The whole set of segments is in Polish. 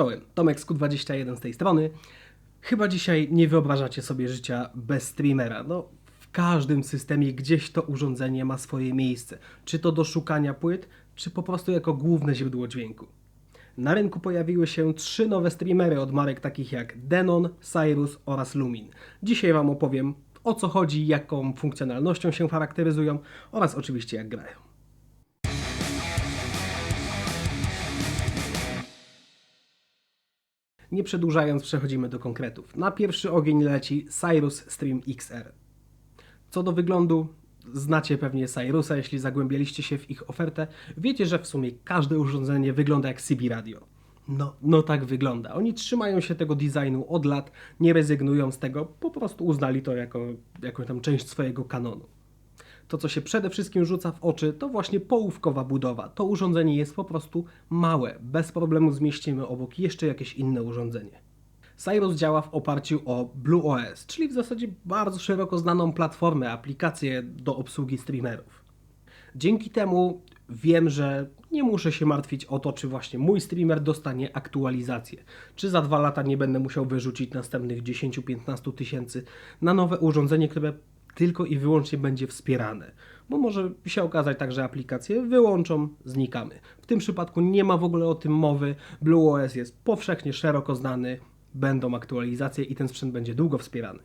Czołem, Tomek Sku21 z tej strony. Chyba dzisiaj nie wyobrażacie sobie życia bez streamera. No, w każdym systemie gdzieś to urządzenie ma swoje miejsce. Czy to do szukania płyt, czy po prostu jako główne źródło dźwięku. Na rynku pojawiły się trzy nowe streamery od marek takich jak Denon, Cyrus oraz Lumin. Dzisiaj Wam opowiem o co chodzi, jaką funkcjonalnością się charakteryzują oraz oczywiście jak grają. Nie przedłużając, przechodzimy do konkretów. Na pierwszy ogień leci Cyrus Stream XR. Co do wyglądu, znacie pewnie Cyrusa, jeśli zagłębialiście się w ich ofertę, wiecie, że w sumie każde urządzenie wygląda jak CB Radio. No, no tak wygląda. Oni trzymają się tego designu od lat, nie rezygnują z tego, po prostu uznali to jako jakąś tam część swojego kanonu. To, co się przede wszystkim rzuca w oczy, to właśnie połówkowa budowa. To urządzenie jest po prostu małe. Bez problemu zmieścimy obok jeszcze jakieś inne urządzenie. Cyrus działa w oparciu o BlueOS, czyli w zasadzie bardzo szeroko znaną platformę, aplikację do obsługi streamerów. Dzięki temu wiem, że nie muszę się martwić o to, czy właśnie mój streamer dostanie aktualizację. Czy za dwa lata nie będę musiał wyrzucić następnych 10-15 tysięcy na nowe urządzenie, które tylko i wyłącznie będzie wspierane. Bo może się okazać tak, że aplikacje wyłączą, znikamy. W tym przypadku nie ma w ogóle o tym mowy. BlueOS jest powszechnie szeroko znany, będą aktualizacje i ten sprzęt będzie długo wspierany.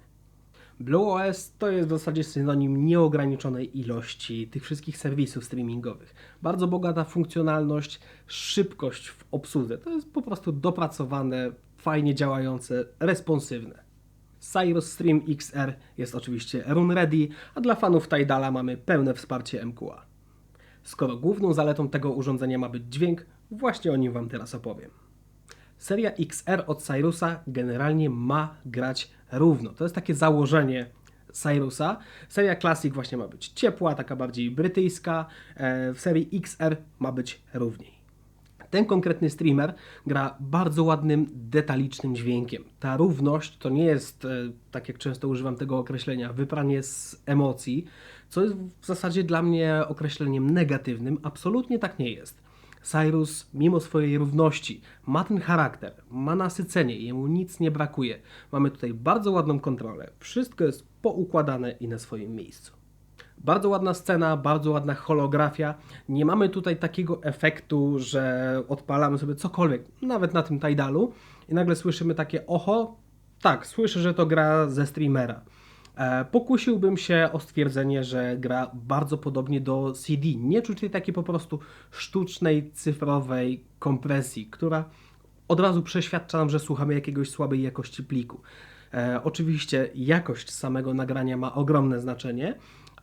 BlueOS to jest w zasadzie synonim nieograniczonej ilości tych wszystkich serwisów streamingowych. Bardzo bogata funkcjonalność, szybkość w obsłudze. To jest po prostu dopracowane, fajnie działające, responsywne. Cyrus Stream XR jest oczywiście run ready, a dla fanów Tidala mamy pełne wsparcie MQA. Skoro główną zaletą tego urządzenia ma być dźwięk, właśnie o nim Wam teraz opowiem. Seria XR od Cyrusa generalnie ma grać równo. To jest takie założenie Cyrusa. Seria Classic właśnie ma być ciepła, taka bardziej brytyjska. E, w serii XR ma być równiej. Ten konkretny streamer gra bardzo ładnym, detalicznym dźwiękiem. Ta równość to nie jest, e, tak jak często używam tego określenia, wypranie z emocji, co jest w zasadzie dla mnie określeniem negatywnym. Absolutnie tak nie jest. Cyrus, mimo swojej równości, ma ten charakter, ma nasycenie, jemu nic nie brakuje. Mamy tutaj bardzo ładną kontrolę. Wszystko jest poukładane i na swoim miejscu. Bardzo ładna scena, bardzo ładna holografia. Nie mamy tutaj takiego efektu, że odpalamy sobie cokolwiek, nawet na tym Tidalu, i nagle słyszymy takie oho, tak, słyszę, że to gra ze streamera. E, pokusiłbym się o stwierdzenie, że gra bardzo podobnie do CD. Nie czuć tej takiej po prostu sztucznej, cyfrowej kompresji, która od razu przeświadcza nam, że słuchamy jakiegoś słabej jakości pliku. E, oczywiście jakość samego nagrania ma ogromne znaczenie,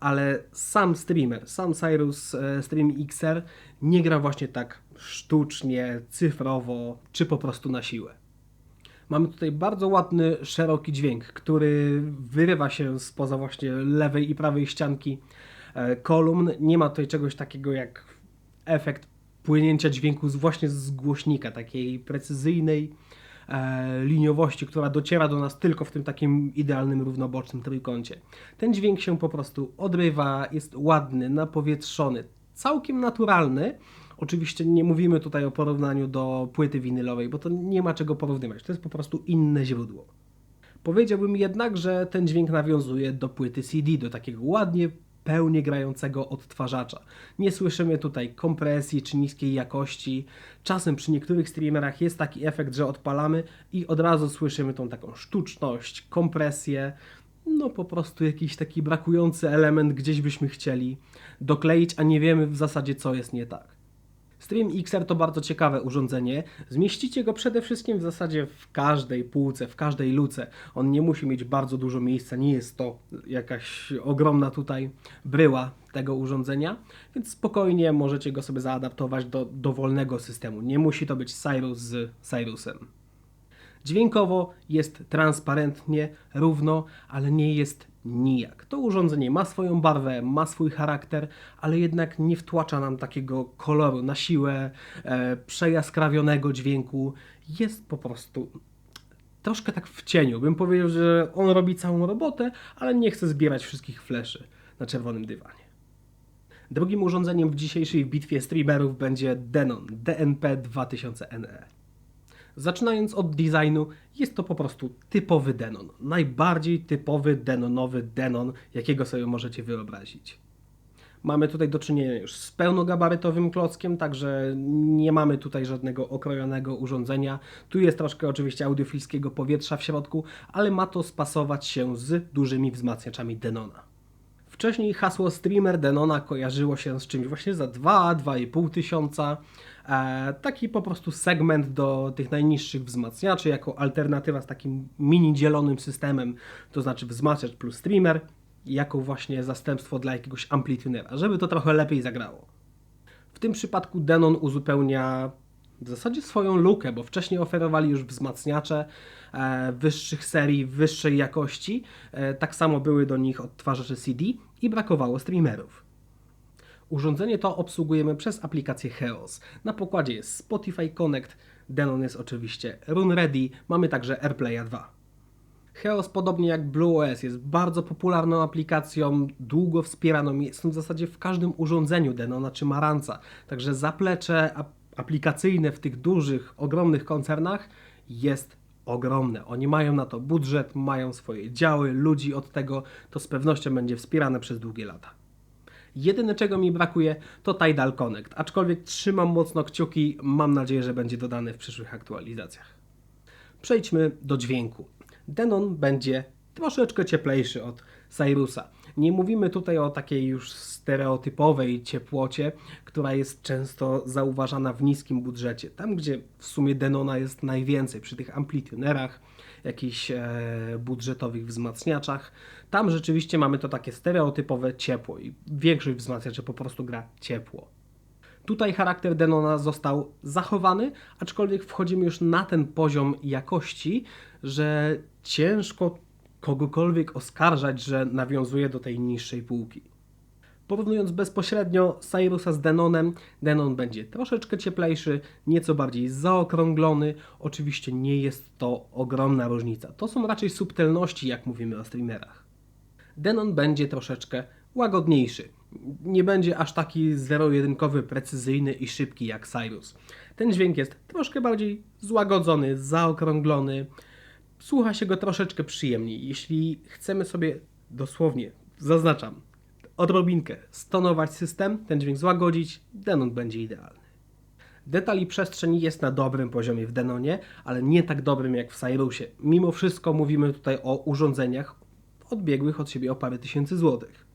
ale sam streamer, sam Cyrus e, Stream XR nie gra właśnie tak sztucznie, cyfrowo, czy po prostu na siłę. Mamy tutaj bardzo ładny, szeroki dźwięk, który wyrywa się spoza właśnie lewej i prawej ścianki e, kolumn. Nie ma tutaj czegoś takiego jak efekt płynięcia dźwięku właśnie z głośnika, takiej precyzyjnej liniowości, która dociera do nas tylko w tym takim idealnym, równobocznym trójkącie. Ten dźwięk się po prostu odrywa, jest ładny, napowietrzony, całkiem naturalny, Oczywiście nie mówimy tutaj o porównaniu do płyty winylowej, bo to nie ma czego porównywać. To jest po prostu inne źródło. Powiedziałbym jednak, że ten dźwięk nawiązuje do płyty CD, do takiego ładnie, pełnie grającego odtwarzacza. Nie słyszymy tutaj kompresji czy niskiej jakości. Czasem przy niektórych streamerach jest taki efekt, że odpalamy i od razu słyszymy tą taką sztuczność, kompresję. No po prostu jakiś taki brakujący element gdzieś byśmy chcieli dokleić, a nie wiemy w zasadzie co jest nie tak. Stream XR to bardzo ciekawe urządzenie. Zmieścicie go przede wszystkim w zasadzie w każdej półce, w każdej luce. On nie musi mieć bardzo dużo miejsca, nie jest to jakaś ogromna tutaj bryła tego urządzenia, więc spokojnie możecie go sobie zaadaptować do dowolnego systemu. Nie musi to być Cyrus z Cyrusem. Dźwiękowo jest transparentnie, równo, ale nie jest nijak. To urządzenie ma swoją barwę, ma swój charakter, ale jednak nie wtłacza nam takiego koloru na siłę, e, przejaskrawionego dźwięku. Jest po prostu troszkę tak w cieniu. Bym powiedział, że on robi całą robotę, ale nie chce zbierać wszystkich fleszy na czerwonym dywanie. Drugim urządzeniem w dzisiejszej bitwie streamerów będzie Denon DNP 2000NE. Zaczynając od designu, jest to po prostu typowy Denon. Najbardziej typowy Denonowy Denon, jakiego sobie możecie wyobrazić. Mamy tutaj do czynienia już z pełnogabarytowym klockiem, także nie mamy tutaj żadnego okrojonego urządzenia. Tu jest troszkę oczywiście audiofilskiego powietrza w środku, ale ma to spasować się z dużymi wzmacniaczami Denona. Wcześniej hasło streamer Denona kojarzyło się z czymś właśnie za 2-2,5 tysiąca. E, taki po prostu segment do tych najniższych wzmacniaczy, jako alternatywa z takim mini dzielonym systemem, to znaczy wzmacniacz plus streamer, jako właśnie zastępstwo dla jakiegoś amplitunera, żeby to trochę lepiej zagrało. W tym przypadku Denon uzupełnia w zasadzie swoją lukę, bo wcześniej oferowali już wzmacniacze e, wyższych serii, wyższej jakości. E, tak samo były do nich odtwarzacze CD i brakowało streamerów. Urządzenie to obsługujemy przez aplikację Heos. Na pokładzie jest Spotify Connect, Denon jest oczywiście RunReady, mamy także AirPlaya 2. Heos, podobnie jak BlueOS, jest bardzo popularną aplikacją, długo wspieraną, jest w zasadzie w każdym urządzeniu Denona czy Maranca. Także zaplecze ap aplikacyjne w tych dużych, ogromnych koncernach jest ogromne. Oni mają na to budżet, mają swoje działy, ludzi od tego, to z pewnością będzie wspierane przez długie lata. Jedyne czego mi brakuje to Tidal Connect, aczkolwiek trzymam mocno kciuki, mam nadzieję, że będzie dodany w przyszłych aktualizacjach. Przejdźmy do dźwięku. Denon będzie troszeczkę cieplejszy od Cyrusa. Nie mówimy tutaj o takiej już stereotypowej ciepłocie, która jest często zauważana w niskim budżecie. Tam, gdzie w sumie Denona jest najwięcej, przy tych amplitunerach, jakichś e, budżetowych wzmacniaczach, tam rzeczywiście mamy to takie stereotypowe ciepło i większość wzmacniaczy po prostu gra ciepło. Tutaj charakter Denona został zachowany, aczkolwiek wchodzimy już na ten poziom jakości, że ciężko kogokolwiek oskarżać, że nawiązuje do tej niższej półki. Porównując bezpośrednio Cyrusa z Denonem, Denon będzie troszeczkę cieplejszy, nieco bardziej zaokrąglony. Oczywiście nie jest to ogromna różnica. To są raczej subtelności, jak mówimy o streamerach. Denon będzie troszeczkę łagodniejszy. Nie będzie aż taki zero-jedynkowy, precyzyjny i szybki jak Cyrus. Ten dźwięk jest troszkę bardziej złagodzony, zaokrąglony. Słucha się go troszeczkę przyjemniej. Jeśli chcemy sobie dosłownie, zaznaczam, odrobinkę stonować system, ten dźwięk złagodzić, Denon będzie idealny. Detal i przestrzeń jest na dobrym poziomie w Denonie, ale nie tak dobrym jak w Cyrusie. Mimo wszystko mówimy tutaj o urządzeniach odbiegłych od siebie o parę tysięcy złotych.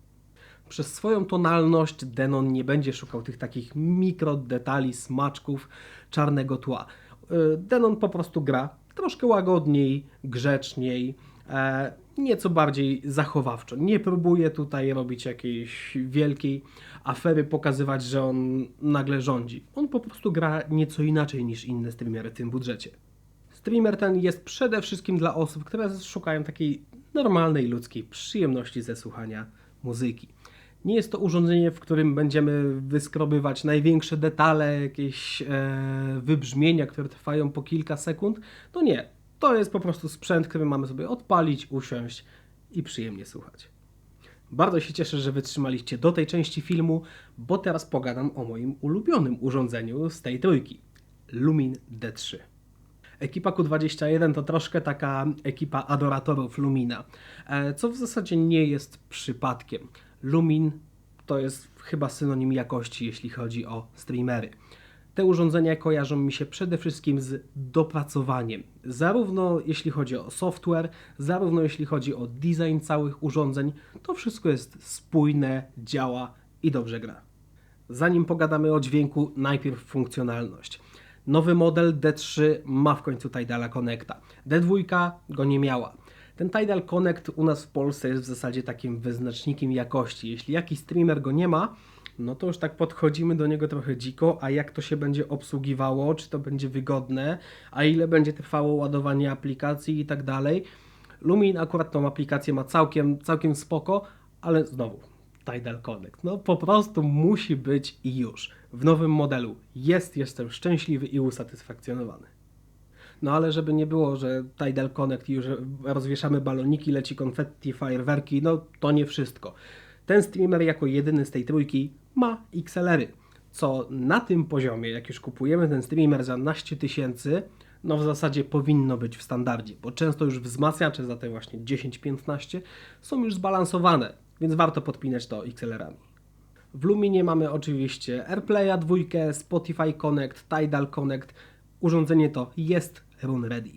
Przez swoją tonalność Denon nie będzie szukał tych takich mikrodetali, smaczków, czarnego tła. Y, Denon po prostu gra troszkę łagodniej, grzeczniej, e, nieco bardziej zachowawczo. Nie próbuje tutaj robić jakiejś wielkiej afery, pokazywać, że on nagle rządzi. On po prostu gra nieco inaczej niż inne streamery w tym budżecie. Streamer ten jest przede wszystkim dla osób, które szukają takiej normalnej ludzkiej przyjemności ze słuchania muzyki. Nie jest to urządzenie, w którym będziemy wyskrobywać największe detale, jakieś e, wybrzmienia, które trwają po kilka sekund. No nie, to jest po prostu sprzęt, który mamy sobie odpalić, usiąść i przyjemnie słuchać. Bardzo się cieszę, że wytrzymaliście do tej części filmu, bo teraz pogadam o moim ulubionym urządzeniu z tej trójki Lumin D3. Ekipa Q21 to troszkę taka ekipa adoratorów Lumina, e, co w zasadzie nie jest przypadkiem. Lumin to jest chyba synonim jakości, jeśli chodzi o streamery. Te urządzenia kojarzą mi się przede wszystkim z dopracowaniem, zarówno jeśli chodzi o software, zarówno jeśli chodzi o design całych urządzeń. To wszystko jest spójne, działa i dobrze gra. Zanim pogadamy o dźwięku, najpierw funkcjonalność. Nowy model D3 ma w końcu Tidala Connecta. D2 go nie miała. Ten Tidal Connect u nas w Polsce jest w zasadzie takim wyznacznikiem jakości. Jeśli jakiś streamer go nie ma, no to już tak podchodzimy do niego trochę dziko, a jak to się będzie obsługiwało, czy to będzie wygodne, a ile będzie trwało ładowanie aplikacji i tak dalej. Lumin akurat tą aplikację ma całkiem, całkiem spoko, ale znowu, Tidal Connect, no po prostu musi być i już. W nowym modelu jest, jestem szczęśliwy i usatysfakcjonowany. No ale żeby nie było, że Tidal Connect już rozwieszamy baloniki, leci konfetti, fajerwerki, no to nie wszystko. Ten streamer jako jedyny z tej trójki ma XLR-y, co na tym poziomie, jak już kupujemy ten streamer za naście tysięcy, No w zasadzie powinno być w standardzie, bo często już wzmacniacze za te właśnie 10-15 są już zbalansowane, więc warto podpinać to XLR-ami. W Luminie mamy oczywiście AirPlaya 2, Spotify Connect, Tidal Connect. Urządzenie to jest run ready.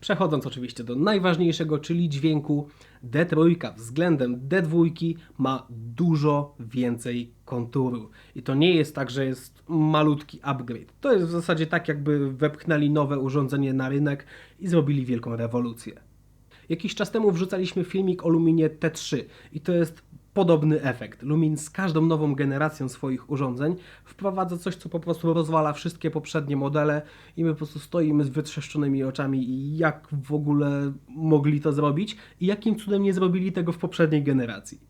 Przechodząc oczywiście do najważniejszego, czyli dźwięku, D3 względem D2 ma dużo więcej konturu. I to nie jest tak, że jest malutki upgrade. To jest w zasadzie tak, jakby wepchnęli nowe urządzenie na rynek i zrobili wielką rewolucję. Jakiś czas temu wrzucaliśmy filmik o Luminie T3 i to jest podobny efekt. Lumin z każdą nową generacją swoich urządzeń wprowadza coś, co po prostu rozwala wszystkie poprzednie modele i my po prostu stoimy z wytrzeszczonymi oczami i jak w ogóle mogli to zrobić i jakim cudem nie zrobili tego w poprzedniej generacji.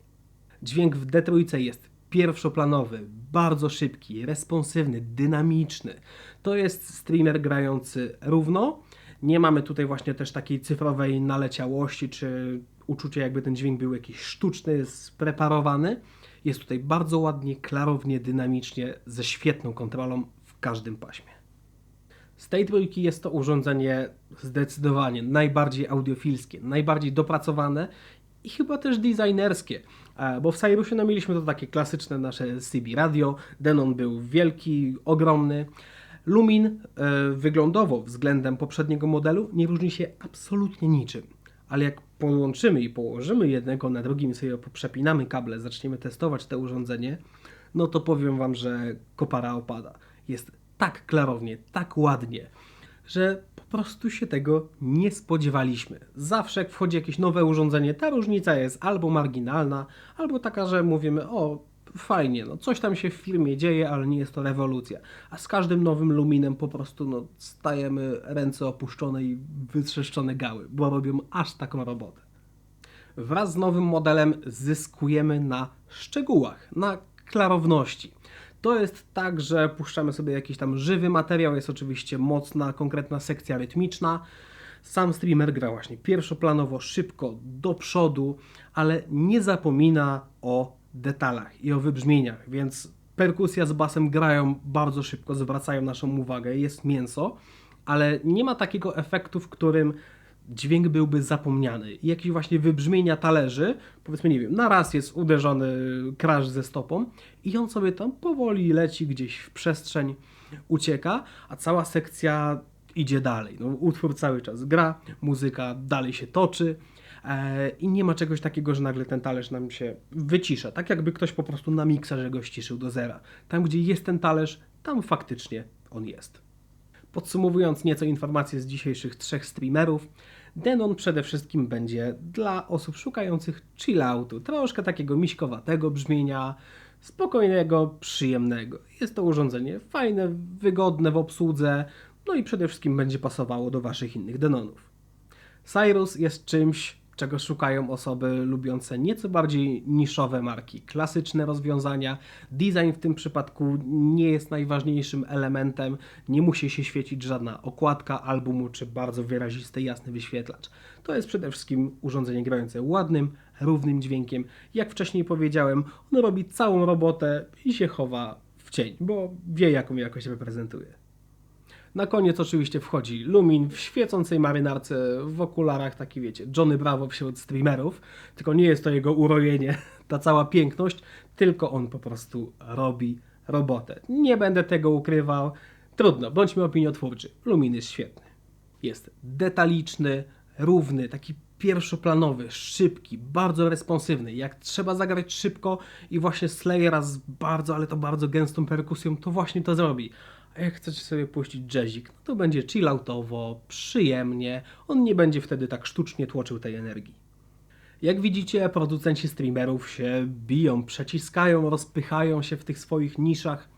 Dźwięk w D3 jest pierwszoplanowy, bardzo szybki, responsywny, dynamiczny. To jest streamer grający równo. Nie mamy tutaj właśnie też takiej cyfrowej naleciałości czy uczucie, jakby ten dźwięk był jakiś sztuczny, spreparowany. Jest tutaj bardzo ładnie, klarownie, dynamicznie, ze świetną kontrolą w każdym paśmie. Z tej trójki jest to urządzenie zdecydowanie najbardziej audiofilskie, najbardziej dopracowane i chyba też designerskie, e, bo w Cyrusie no, mieliśmy to takie klasyczne nasze CB radio, Denon był wielki, ogromny. Lumin e, wyglądowo względem poprzedniego modelu nie różni się absolutnie niczym ale jak połączymy i położymy jednego na drugim, sobie przepinamy kable, zaczniemy testować to urządzenie, no to powiem Wam, że kopara opada. Jest tak klarownie, tak ładnie, że po prostu się tego nie spodziewaliśmy. Zawsze jak wchodzi jakieś nowe urządzenie, ta różnica jest albo marginalna, albo taka, że mówimy, o fajnie, no coś tam się w firmie dzieje, ale nie jest to rewolucja. A z każdym nowym luminem po prostu no, stajemy ręce opuszczone i wytrzeszczone gały, bo robią aż taką robotę. Wraz z nowym modelem zyskujemy na szczegółach, na klarowności. To jest tak, że puszczamy sobie jakiś tam żywy materiał, jest oczywiście mocna, konkretna sekcja rytmiczna. Sam streamer gra właśnie pierwszoplanowo, szybko, do przodu, ale nie zapomina o detalach i o wybrzmieniach, więc perkusja z basem grają bardzo szybko, zwracają naszą uwagę, jest mięso, ale nie ma takiego efektu, w którym dźwięk byłby zapomniany. I jakieś właśnie wybrzmienia talerzy, powiedzmy, nie wiem, na raz jest uderzony crash ze stopą i on sobie tam powoli leci gdzieś w przestrzeń, ucieka, a cała sekcja idzie dalej. No, utwór cały czas gra, muzyka dalej się toczy, i nie ma czegoś takiego, że nagle ten talerz nam się wycisza. Tak jakby ktoś po prostu na mikserze go ściszył do zera. Tam, gdzie jest ten talerz, tam faktycznie on jest. Podsumowując nieco informacje z dzisiejszych trzech streamerów, Denon przede wszystkim będzie dla osób szukających chilloutu, troszkę takiego miśkowatego brzmienia, spokojnego, przyjemnego. Jest to urządzenie fajne, wygodne w obsłudze, no i przede wszystkim będzie pasowało do Waszych innych Denonów. Cyrus jest czymś, czego szukają osoby lubiące nieco bardziej niszowe marki. Klasyczne rozwiązania, design w tym przypadku nie jest najważniejszym elementem, nie musi się świecić żadna okładka albumu czy bardzo wyrazisty, jasny wyświetlacz. To jest przede wszystkim urządzenie grające ładnym, równym dźwiękiem. Jak wcześniej powiedziałem, ono robi całą robotę i się chowa w cień, bo wie jaką jakość reprezentuje. Na koniec oczywiście wchodzi Lumin w świecącej marynarce, w okularach, taki wiecie, Johnny Bravo wśród streamerów, tylko nie jest to jego urojenie, ta cała piękność, tylko on po prostu robi robotę. Nie będę tego ukrywał, trudno, bądźmy opiniotwórczy. Lumin jest świetny. Jest detaliczny, równy, taki pierwszoplanowy, szybki, bardzo responsywny. Jak trzeba zagrać szybko i właśnie Slayera z bardzo, ale to bardzo gęstą perkusją, to właśnie to zrobi. A jak chcecie sobie puścić jazzik, no to będzie chilloutowo, przyjemnie. On nie będzie wtedy tak sztucznie tłoczył tej energii. Jak widzicie, producenci streamerów się biją, przeciskają, rozpychają się w tych swoich niszach.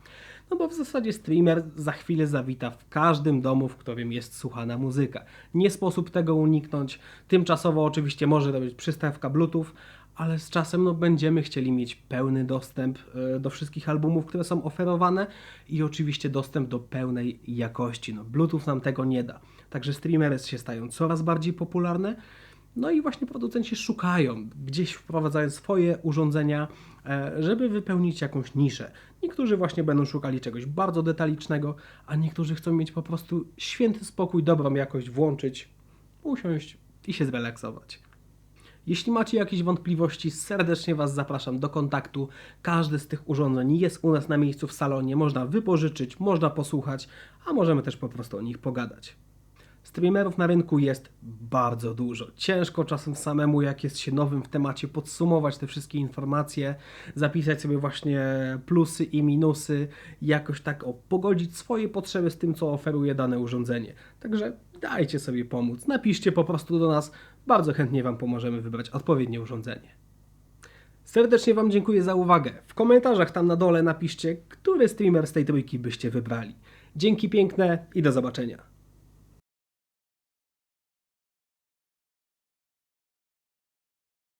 No bo w zasadzie streamer za chwilę zawita w każdym domu, w którym jest słuchana muzyka. Nie sposób tego uniknąć. Tymczasowo oczywiście może to być przystawka Bluetooth, ale z czasem no, będziemy chcieli mieć pełny dostęp e, do wszystkich albumów, które są oferowane i oczywiście dostęp do pełnej jakości. No, Bluetooth nam tego nie da. Także streamery się stają coraz bardziej popularne. No i właśnie producenci szukają, gdzieś wprowadzają swoje urządzenia, e, żeby wypełnić jakąś niszę. Niektórzy właśnie będą szukali czegoś bardzo detalicznego, a niektórzy chcą mieć po prostu święty spokój, dobrą jakość, włączyć, usiąść i się zrelaksować. Jeśli macie jakieś wątpliwości, serdecznie Was zapraszam do kontaktu. Każde z tych urządzeń jest u nas na miejscu w salonie, można wypożyczyć, można posłuchać, a możemy też po prostu o nich pogadać. Streamerów na rynku jest bardzo dużo. Ciężko czasem samemu, jak jest się nowym w temacie, podsumować te wszystkie informacje, zapisać sobie właśnie plusy i minusy, jakoś tak o, pogodzić swoje potrzeby z tym, co oferuje dane urządzenie. Także dajcie sobie pomóc, napiszcie po prostu do nas, bardzo chętnie Wam pomożemy wybrać odpowiednie urządzenie. Serdecznie Wam dziękuję za uwagę. W komentarzach tam na dole napiszcie, który streamer z tej trójki byście wybrali. Dzięki piękne i do zobaczenia.